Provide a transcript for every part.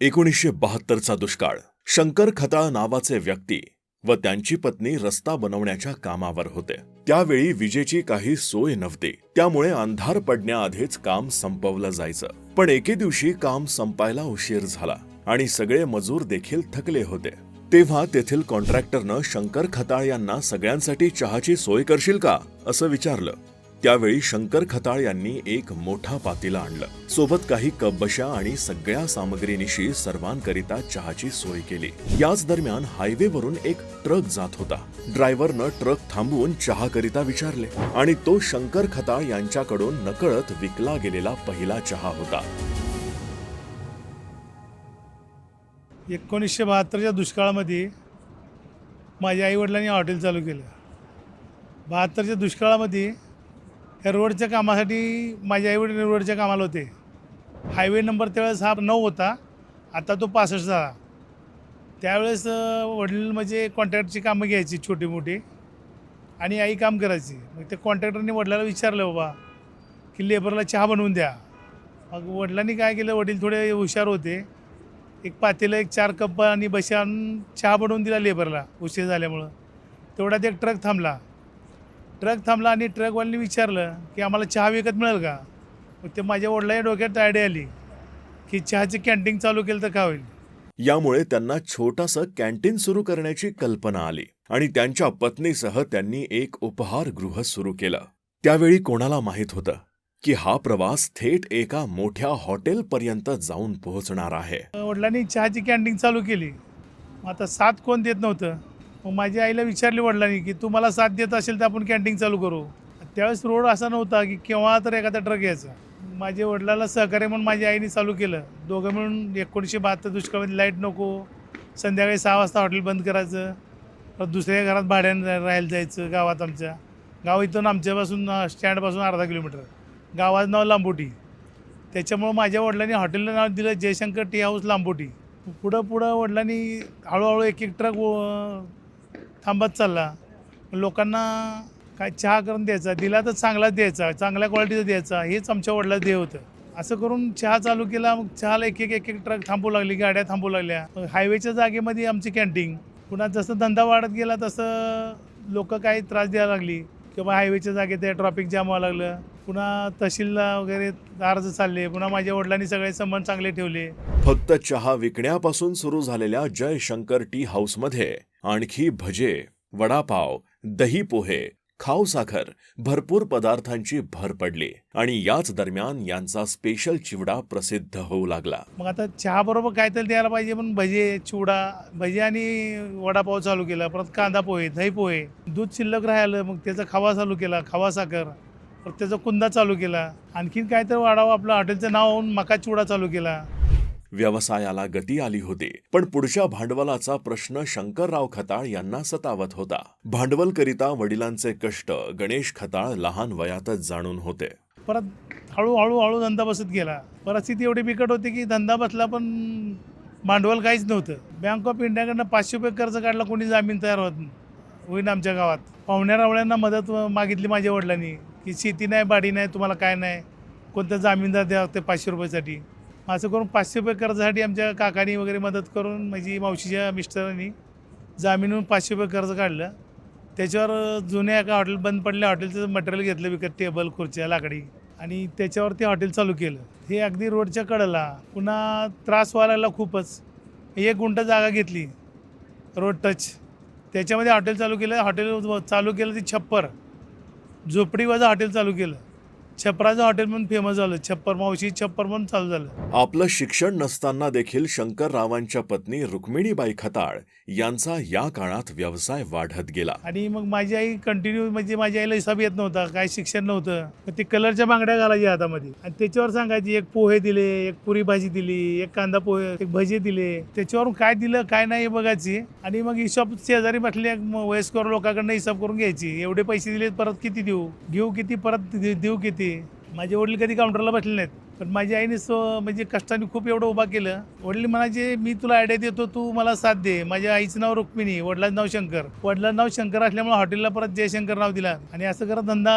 एकोणीसशे बहात्तरचा दुष्काळ. शंकर खताळ नावाचे व्यक्ती व त्यांची पत्नी रस्ता बनवण्याच्या कामावर होते. त्यावेळी विजेची काही सोय नव्हती. त्यामुळे अंधार पडण्याआधीच काम संपवलं जायचं. पण एके दिवशी काम संपायला उशीर झाला आणि सगळे मजूर देखील थकले होते. तेव्हा तेथील कॉन्ट्रॅक्टरनं शंकर खताळ यांना सगळ्यांसाठी चहाची सोय करशील का? असं विचारलं. त्यावेळी शंकर खताळ यांनी एक मोठा पातेला आणलं. सोबत काही कपबशा आणि सगळ्या सामग्रीनिशी सर्वांकरिता चहाची सोय केली. याच दरम्यान हायवेवरून एक ट्रक जात होता. ड्रायव्हरनं ट्रक थांबवून चहाकरिता विचारले आणि तो शंकर खताळ यांच्याकडून नकळत विकला गेलेला पहिला चहा होता. एकोणीसशे बहात्तरच्या दुष्काळामध्ये माझ्या आईवडिलांनी हॉटेल चालू केलं. बहात्तरच्या दुष्काळामध्ये या रोडच्या कामासाठी माझे आईवडील रोडच्या कामाला होते. हायवे नंबर त्यावेळेस हा नऊ होता. आता तो पासष्ट झाला. त्यावेळेस वडील म्हणजे कॉन्ट्रॅक्टची कामं घ्यायची छोटी मोठी आणि आई काम करायची. मग त्या कॉन्ट्रॅक्टरने वडिलाला विचारलं बाबा की लेबरला चहा बनवून द्या. मग वडिलांनी काय केलं वडील थोडे हुशार होते. एक पातेलं एक चार कप आणि बशान चहा बनवून दिला लेबरला उशीर झाल्यामुळं. तेवढ्यात एक ट्रक थांबला. ट्रक थांबला आणि ट्रकवाल्याने विचारलं की आम्हाला चहा विकत मिळेल का? मग ते माझ्या वडिलांच्या डोक्यात आयडिया आली की चहाची कॅन्टीन चालू केलं तर काय होईल? यामुळे त्यांना छोटंसं कॅन्टीन सुरू करण्याची कल्पना आली आणि त्यांच्या पत्नीसह त्यांनी एक उपहारगृह सुरू केलं. त्यावेळी कोणाला माहीत होतं की हा प्रवास थेट एका मोठ्या हॉटेलपर्यंत जाऊन पोहोचणार आहे? वडिलांनी चहाची कॅन्टीन चालू केली. आता साथ कोण देत नव्हतं? मग माझ्या आईला विचारली वडिलांनी की तू मला साथ देत असेल तर आपण कॅन्टीन चालू करू. त्यावेळेस रोड असा नव्हता की केव्हा तर एखादा ट्रक यायचा. माझ्या वडिलाला सहकार्य म्हणून माझ्या आईने चालू केलं. दोघं मिळून एकोणीसशे बहात्तर दुष्काळामध्ये लाइट नको संध्याकाळी सहा वाजता हॉटेल बंद करायचं परत दुसऱ्या घरात भाड्यानं रा- राहायला जायचं गावात आमच्या. गाव इथून आमच्यापासून स्टँडपासून अर्धा किलोमीटर. गावाचं नाव लांबोटी. त्याच्यामुळं माझ्या वडिलांनी हॉटेलला नाव दिलं जयशंकर टी हाऊस लांबोटी. पुढं पुढं वडिलांनी हळूहळू एक एक ट्रक थांबत चालला. लोकांना काय चहा करून द्यायचा दिला तर चांगलाच द्यायचा चांगल्या क्वालिटीचा द्यायचा हेच आमच्या वडिला ध्येय होतं. असं करून चहा चालू केला मग चहाला एक एक एक एक ट्रक थांबू लागली गाड्या थांबू लागल्या. हायवेच्या जागेमध्ये आमची कॅन्टीन पुन्हा जसं धंदा वाढत गेला तसं लोक काही त्रास द्यायला लागली. किंवा हायवेच्या जागेत ट्रॉफिक जाम व्हावं लागलं. पुन्हा तहसीलला वगैरे अर्ज चालले. पुन्हा माझ्या वडिलांनी सगळे संबंध चांगले ठेवले. फक्त चहा विकण्यापासून सुरू झालेल्या जय शंकर टी हाऊसमध्ये आणखी भजे वडापाव दही पोहे खाऊ साखर भरपूर पदार्थांची भर पडली आणि याच दरम्यान यांचा स्पेशल चिवडा प्रसिद्ध होऊ लागला. मग आता चहाबरोबर काहीतरी द्यायला पाहिजे पण भजे चिवडा भजे आणि वडापाव चालू केला परत कांदा पोहे दही पोहे दूध शिल्लक राहिलं मग त्याचा खावा चालू केला खावा साखर परत त्याचा कुंदा चालू केला आणखीन काहीतरी वाढावं आपलं हॉटेलचं नाव होऊन मका चिवडा चालू केला. व्यवसायाला गती आली होती. पण पुढच्या भांडवलाचा प्रश्न शंकरराव खताळ यांना सतावत होता. भांडवलकरिता वडिलांचे कष्ट गणेश खताळ लहान वयातच जाणून होते. परत हळूहळू हळू धंदा बसत गेला. परिस्थिती एवढी बिकट होती की धंदा बसला पण भांडवल काहीच नव्हतं. बँक ऑफ इंडियाकडनं पाचशे रुपये कर्ज काढला कोणी जामीन तयार होत नाही. होईन आमच्या गावात. पाहुण्या रावळ्यांना मदत मागितली माझ्या वडिलांनी की शेती नाही बाडी नाही तुम्हाला काय नाही कोणत्या जामीनदार द्या ते पाचशे रुपयासाठी. असं करून पाचशे रुपये कर्जासाठी आमच्या काकानी वगैरे मदत करून माझी मावशीच्या मिस्टरांनी जामीनहून पाचशे रुपये कर्ज काढलं. त्याच्यावर जुन्या एका हॉटेल बंद पडल्या हॉटेलचं मटेरियल घेतलं विकत टेबल खुर्च्या लाकडी. आणि त्याच्यावर ते हॉटेल चालू केलं. हे अगदी रोडच्या कडेला. पुन्हा त्रास व्हायला लागला खूपच. एक गुंट जागा घेतली. रोड टच त्याच्यामध्ये हॉटेल चालू केलं. हॉटेल चालू केलं ते छप्पर. झोपडीवाजा हॉटेल चालू केलं. छपराचं हॉटेल म्हणून फेमस झालं छप्पर मावशी छप्पर म्हणून चालू झालं. आपलं शिक्षण नसताना देखील शंकररावांच्या पत्नी रुक्मिणीबाई खताळ यांचा या काळात व्यवसाय वाढत गेला. आणि मग माझी आई कंटिन्यू म्हणजे माझ्या आईला हिसाब येत नव्हता काय शिक्षण नव्हतं. मग ते कलरच्या बांगड्या घालायची हातामध्ये. आणि त्याच्यावर सांगायची एक पोहे दिले एक पुरी भाजी दिली एक कांदा पोहे एक भजी दिले. त्याच्यावरून काय दिलं काय नाही हे बघायची. आणि मग हिशोब शेजारी बसले वयस्कर लोकांकडनं हिसाब करून घ्यायची. एवढे पैसे दिले परत किती देऊ? घेऊ किती परत दे- देऊ किती? माझे वडील कधी काउंटरला बसले नाहीत. पण माझ्या आईने सो म्हणजे कष्टाने खूप एवढं उभा केलं. वडील म्हणायचे मी तुला आयडिया देतो तू मला साथ दे. माझ्या आईचं नाव रुक्मिणी वडिलांचं नाव शंकर. वडिलांचं नाव शंकर असल्यामुळे हॉटेलला परत जयशंकर नाव दिला. आणि असं करत धंदा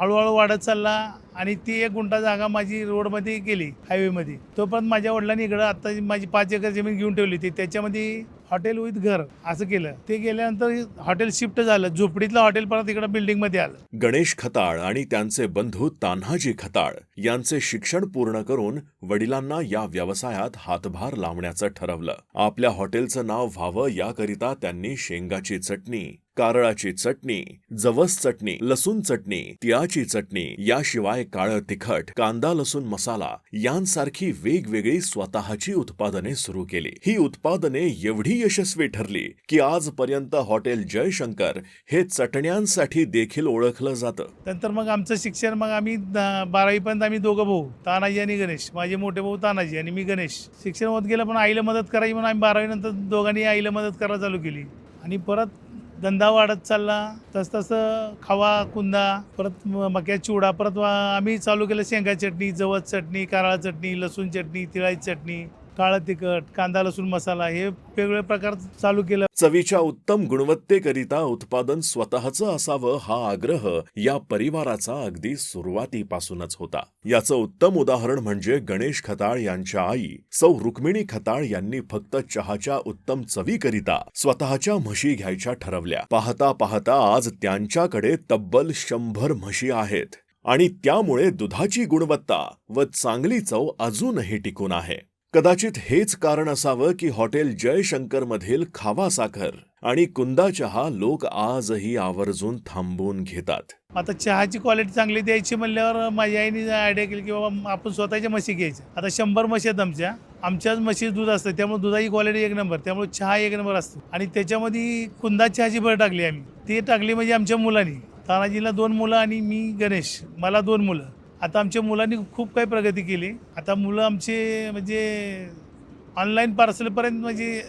हळूहळू वाढत चालला आणि ती एक गुंठा जागा माझी रोडमध्ये गेली हायवेमध्ये तोपर्यंत माझ्या वडिलांनी इकडं आता माझी पाच एकर जमीन घेऊन ठेवली होती. त्याच्यामध्ये हॉटेल विथ घर असं केलं. ते गेल्यानंतर हॉटेल शिफ्ट झालं. झोपडीतलं हॉटेल परत इकडं बिल्डिंगमध्ये आलं. गणेश खताळ आणि त्यांचे बंधू तान्हाजी खताळ यांचे शिक्षण पूर्ण करून वडिलांना या व्यवसायात हातभार लावण्याचं ठरवलं. आपल्या हॉटेलचं नाव व्हावं याकरिता त्यांनी शेंगाची चटणी कारळाची चटणी जवस चटणी लसूण चटणी तिळाची चटणी याशिवाय काळं तिखट कांदा लसूण मसाला यांसारखी वेगवेगळी स्वतःची उत्पादने सुरू केली. ही उत्पादने एवढी यशस्वी ठरली की आजपर्यंत हॉटेल जयशंकर हे चटण्यांसाठी देखील ओळखलं जातं. नंतर मग आमचं शिक्षण मग आम्ही बारावीपर्यंत आम्ही दोघं भाऊ तानाजी आणि गणेश. माझे मोठे भाऊ तानाजी आणि मी गणेश. शिक्षण होत गेलं पण आईला मदत करायची म्हणून आम्ही बारावीनंतर दोघांनी आईला मदत करायला चालू केली. आणि परत धंदा वाढत चालला. तस तसं कुंदा परत म- मक्याचा चिवडा परत वा- आम्ही चालू केलं शेंगा चटणी जवस चटणी कारळा चटणी लसूण चटणी तिळाची चटणी. काळं तिखट कांदा लसूण मसाला हे वेगवेगळे प्रकार चालू केलं. चवीच्या उत्तम गुणवत्तेकरिता उत्पादन स्वतःचं असावं हा आग्रह या परिवाराचा अगदी सुरुवातीपासूनच होता. याचं उत्तम उदाहरण म्हणजे गणेश खताळ यांच्या आई सौ रुक्मिणी खताळ यांनी फक्त चहाच्या उत्तम चवीकरिता स्वतःच्या म्हशी घ्यायच्या ठरवल्या. पाहता पाहता आज त्यांच्याकडे तब्बल शंभर म्हशी आहेत आणि त्यामुळे दुधाची गुणवत्ता व चांगली चव अजूनही टिकून आहे. कदाचित हेच कारण असावं की हॉटेल जयशंकर मधील खावा साखर आणि कुंदा चहा लोक आजही आवर्जून थांबून घेतात. आता चहाची क्वालिटी चांगली द्यायची म्हणल्यावर माझ्या आईने आयडिया केली की बाबा आपण स्वतःच्या म्हशी घ्यायच्या. आता शंभर म्हशी आहेत आमच्या. आमच्याच म्हशी दूध असतं. त्यामुळे दुधाची क्वालिटी एक नंबर त्यामुळे चहा एक नंबर असतो. आणि त्याच्यामध्ये कुंदा चहाची भर टाकली आम्ही. ती टाकली म्हणजे आमच्या मुलांनी. तानाजीला दोन मुलं आणि मी गणेश. मला दोन मुलं. आता आमच्या मुलांनी खूप काही प्रगती केली. आता मुलं आमचे म्हणजे ऑनलाईन पार्सलपर्यंत म्हणजे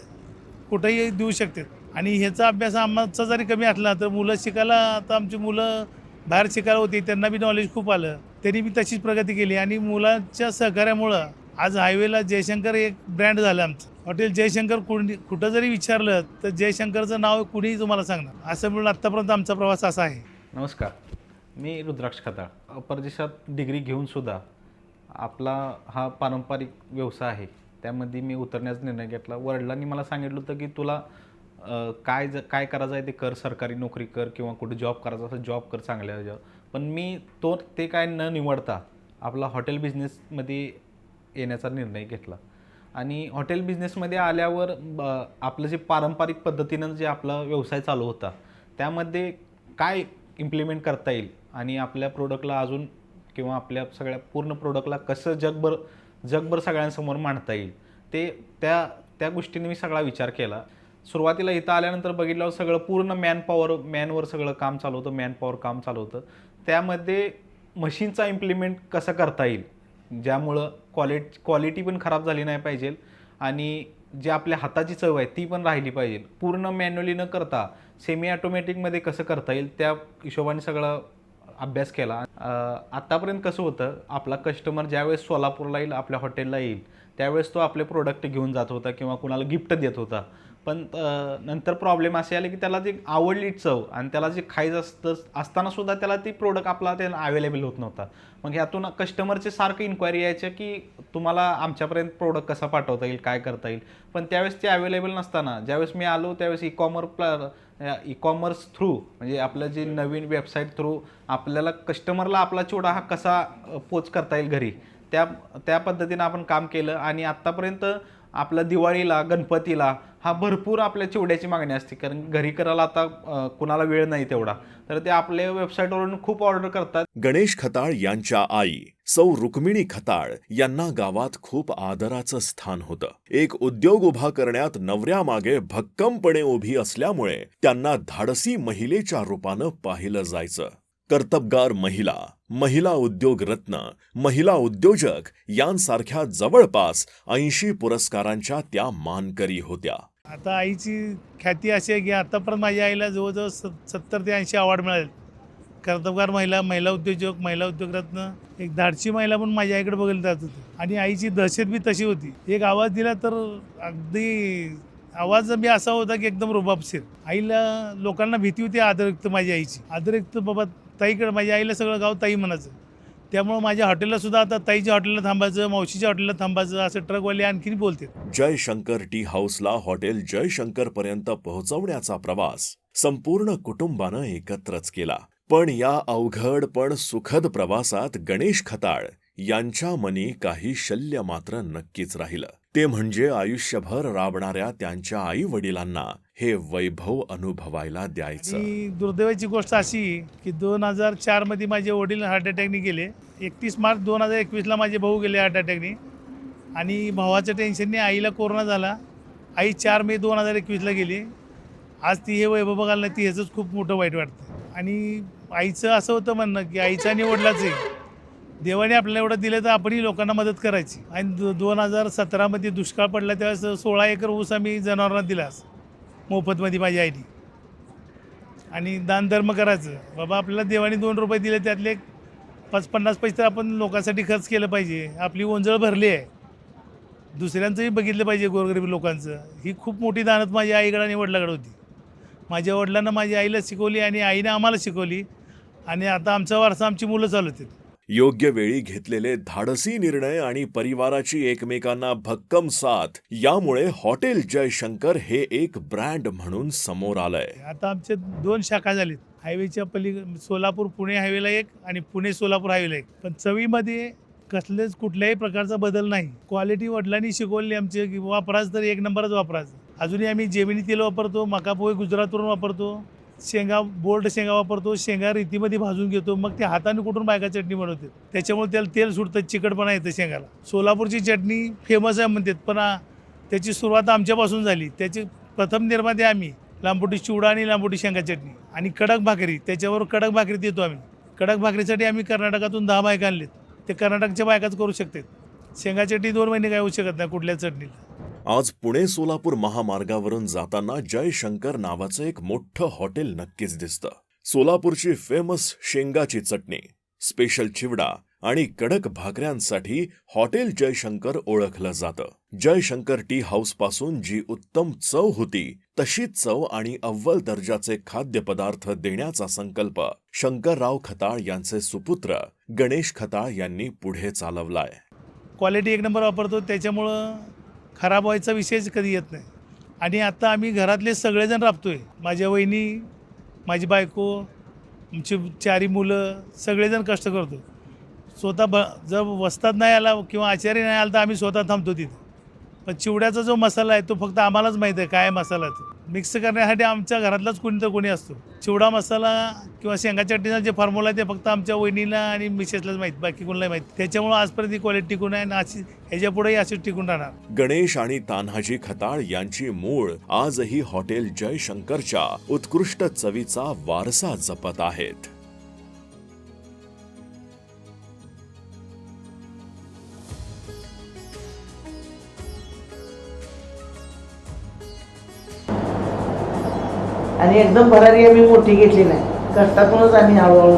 कुठेही देऊ शकतात. आणि ह्याचा अभ्यास आमचा जरी कमी असला तर मुलं शिकायला आता आमची मुलं बाहेर शिकायला होती त्यांना बी नॉलेज खूप आलं. त्यांनी बी तशीच प्रगती केली आणि मुलांच्या सहकार्यामुळं आज हायवेला जयशंकर एक ब्रँड झालं आमचं. हॉटेल जयशंकर कुणी कुठं जरी विचारलं तर जयशंकरचं नाव कुणीही तुम्हाला सांगणार. असं म्हणून आत्तापर्यंत आमचा प्रवास असा आहे. नमस्कार. मी रुद्राक्ष खताळ परदेशात डिग्री घेऊन सुद्धा आपला हा पारंपरिक व्यवसाय आहे. त्यामध्ये मी उतरण्याचा निर्णय घेतला. वडिलांनी मला सांगितलं होतं की तुला काय ज काय करायचं आहे ते कर सरकारी नोकरी कर किंवा कुठे जॉब करायचा असं जॉब कर चांगल्या जॉब पण मी तो ते काय न निवडता आपला हॉटेल बिझनेसमध्ये येण्याचा निर्णय घेतला. आणि हॉटेल बिझनेसमध्ये आल्यावर ब- आपलं जे पारंपरिक पद्धतीनं जे आपला व्यवसाय चालू होता त्यामध्ये काय इम्प्लिमेंट करता येईल? आणि आपल्या प्रोडक्टला अजून किंवा आपल्या सगळ्या पूर्ण प्रोडक्टला कसं जगभर जगभर सगळ्यांसमोर मांडता येईल ते त्या त्या गोष्टीने मी सगळा विचार केला. सुरुवातीला इथं आल्यानंतर बघितल्यावर सगळं पूर्ण मॅन पॉवर मॅनवर सगळं काम चालू होतं मॅन पॉवर काम चालू होतं. त्यामध्ये मशीनचा इम्प्लिमेंट कसं करता येईल ज्यामुळं क्वालिटी क्वालिटी पण खराब झाली नाही पाहिजे आणि जे आपल्या हाताची चव आहे ती पण राहिली पाहिजे. पूर्ण मॅन्युअली न करता सेमी ऑटोमॅटिकमध्ये कसं करता येईल त्या हिशोबाने सगळं अभ्यास केला. आत्तापर्यंत कसं होतं आपला कस्टमर ज्यावेळेस सोलापूरला येईल आपल्या हॉटेलला येईल त्यावेळेस तो आपले प्रोडक्ट घेऊन जात होता किंवा कुणाला गिफ्ट देत होता. पण नंतर प्रॉब्लेम असे आले की त्याला जी आवडली चव आणि त्याला जे खायचं असतं असताना सुद्धा त्याला ती प्रोडक्ट आपला त्याला अवेलेबल होत नव्हता. मग ह्यातून कस्टमरचे सारखं इन्क्वायरी यायच्या की तुम्हाला आमच्यापर्यंत प्रोडक्ट कसा पाठवता येईल काय करता येईल? पण त्यावेळेस ते अवेलेबल नसताना ज्यावेळेस मी आलो त्यावेळेस ई कॉमर ई कॉमर्स थ्रू म्हणजे आपलं जे नवीन वेबसाईट थ्रू आपल्याला कस्टमरला आपला चिवडा हा कसा पोच करता येईल घरी? त्या त्या पद्धतीनं आपण काम केलं आणि आत्तापर्यंत आपला दिवाळीला गणपतीला हा भरपूर आपल्या चिवड्याची मागणी असते. कारण घरी करायला आता कुणाला वेळ नाही तेवढा. तर ते आपल्या वेबसाईटवरून खूप ऑर्डर करतात. गणेश खताळ यांच्या आई सौ रुक्मिणी खताळ यांना गावात खूप आदराचं स्थान होतं. एक उद्योग उभा करण्यात नवऱ्यामागे भक्कमपणे उभी असल्यामुळे त्यांना धाडसी महिलेच्या रूपानं पाहिलं जायचं. कर्तबगार महिला महिला उद्योग रत्न महिला उद्योजक यांसारख्या जवळपास ऐंशी पुरस्कारांच्या त्या मानकरी होत्या. आता आईची ख्याती अशी आहे की आतापर्यंत माझ्या आईला जवळजवळ सत्तर ते ऐंशी अवॉर्ड मिळाले कर्तबगार महिला महिला उद्योजक महिला उद्योगरत्न एक धाडशी महिला पण माझ्या आईकडे बघायला जात होती. आणि आईची दहशत बी तशी होती. एक आवाज दिला तर अगदी आवाज बी असा होता की एकदम रुबाबशीर. आईला लोकांना भीती होती आदरयुक्त माझ्या आईची. आदरयुक्त बाबा ताईकडे माझ्या आईला सगळं गाव ताई म्हणायचं. त्यामुळं माझ्या हॉटेलला सुद्धा आता ताईच्या हॉटेलला थांबायचं मावशीच्या हॉटेलला थांबायचं असं ट्रकवाले आणखीन बोलते जयशंकर टी हाऊसला हॉटेल जयशंकर पर्यंत पोहोचवण्याचा प्रवास संपूर्ण कुटुंबानं एकत्रच केला. पण या अवघड पण सुखद प्रवासात गणेश खताळ यांच्या मनी काही शल्य मात्र नक्कीच राहिलं. ते म्हणजे आयुष्यभर राबणाऱ्या त्यांच्या आई वडिलांना हे वैभव अनुभवायला द्यायचं. दुर्दैवाची गोष्ट अशी की दोन हजार चारमध्ये माझे वडील हार्ट अटॅकने गेले. एकतीस मार्च दोन हजार एकवीसला माझे भाऊ गेले हार्ट अटॅकने आणि भावाच्या टेन्शनने आईला कोरोना झाला. आई चार मे दोन हजार एकवीसला गेली. आज ती हे वैभव बघायला नाही ती ह्याचंच खूप मोठं वाईट वाटतं आणि आईचं असं होतं म्हणणं की आईचं आणि आहे. देवाने आपल्याला एवढं दिलं तर आपणही लोकांना मदत करायची. आणि दो दोन हजार सतरामध्ये दुष्काळ पडला त्यावेळेस सोळा एकर ऊस आम्ही जनावरांना दिलास मोफतमध्ये माझ्या आईने. आणि दानधर्म करायचं. बाबा आपल्याला देवाने दोन रुपये दिले त्यातले पाच पन्नास पैसे तर आपण लोकांसाठी खर्च केलं पाहिजे. आपली ओंजळ भरली आहे. दुसऱ्यांचंही बघितलं पाहिजे गोरगरीब लोकांचं. ही खूप मोठी दानत माझ्या आईकडं आणि वडिलाकडे होती. माझ्या वडिलांना माझ्या आईला शिकवली आणि आईने आम्हाला शिकवली. आणि आता आमचा वारसा आमची मुलं चालवतील योग्य वेळी घेतलेले धाडसी निर्णय आणि परिवाराची एकमेकांना भक्कम साथ यामुळे हॉटेल जयशंकर हे एक ब्रँड म्हणून समोर आलंय. आता आमचे दोन शाखा झालीत. हायवेच्या पली सोलापूर पुणे हायवेला एक आणि पुणे सोलापूर हायवेला एक. पण चवीमध्ये कसलेच कुठल्याही प्रकारचा बदल नाही. क्वालिटी वडिलांनी शिकवली आमची की वापराच तर एक नंबरच वापरायचं. अजूनही आम्ही जेमिनी तेल वापरतो मका पोहे गुजरातवरून वापरतो शेंगा बोर्ड शेंगा वापरतो शेंगा रीतीमध्ये भाजून घेतो मग ते हाताने कुठून बायका चटणी बनवते त्याच्यामुळे त्याला तेल सुटतं चिकटपणा येतं शेंगाला. सोलापूरची चटणी फेमस आहे म्हणतात पण त्याची सुरुवात आमच्यापासून झाली. त्याची प्रथम निर्माते आम्ही लांबोटी चिवडा आणि लांबोटी शेंगा चटणी आणि कडक भाकरी. त्याच्यावर कडक भाकरी देतो आम्ही. कडक भाकरीसाठी आम्ही कर्नाटकातून दहा बायका आणलेत. ते कर्नाटकच्या बायकाच करू शकतात. शेंगा चटणी दोन महिने काय होऊ शकत नाही कुठल्या चटणीला. आज पुणे सोलापूर महामार्गावरून जाताना जयशंकर नावाचं एक मोठं हॉटेल नक्कीच दिसतं. सोलापूरची फेमस शेंगाची चटणी स्पेशल चिवडा आणि कडक भाकऱ्यांसाठी हॉटेल जयशंकर ओळखलं जातं. जयशंकर टी हाऊसपासून जी उत्तम चव होती तशीच चव आणि अव्वल दर्जाचे खाद्यपदार्थ देण्याचा संकल्प शंकरराव खताळ यांचे सुपुत्र गणेश खताळ यांनी पुढे चालवलाय. क्वालिटी एक नंबर वापरतो त्याच्यामुळं खराब व्हायचा विषयच कधी येत नाही. आणि आता आम्ही घरातले सगळेजण राबतो आहे माझ्या वहिनी माझी बायको आमची चारी मुलं सगळेजण कष्ट करतो स्वतः ब जर वस्तात नाही आला किंवा आचार्य नाही आला तर आम्ही स्वतः थांबतो तिथे. पण चिवड्याचा जो मसाला आहे तो फक्त आम्हालाच माहीत आहे काय मसाला तो. मिक्स करण्यासाठी आमच्या घरातलाच कोणी तर कोणी असतो. चिवडा मसाला किंवा शेंगा चटणीचा जे फॉर्म्युला आहे ते फक्त आमच्या वहिनीला आणि मिसेसलाच माहीत बाकी कोणालाही माहीत. त्याच्यामुळं आजपर्यंत ही क्वालिटी टिकून आहे आणि अशी ह्याच्यापुढेही अशीच टिकून राहणार. गणेश आणि तान्हाजी खताळ यांची मूळ आजही हॉटेल जयशंकरच्या उत्कृष्ट चवीचा वारसा जपत आहेत. आणि एकदम भरारी आम्ही मोठी घेतली नाही. कष्टातूनच आम्ही हळूहळू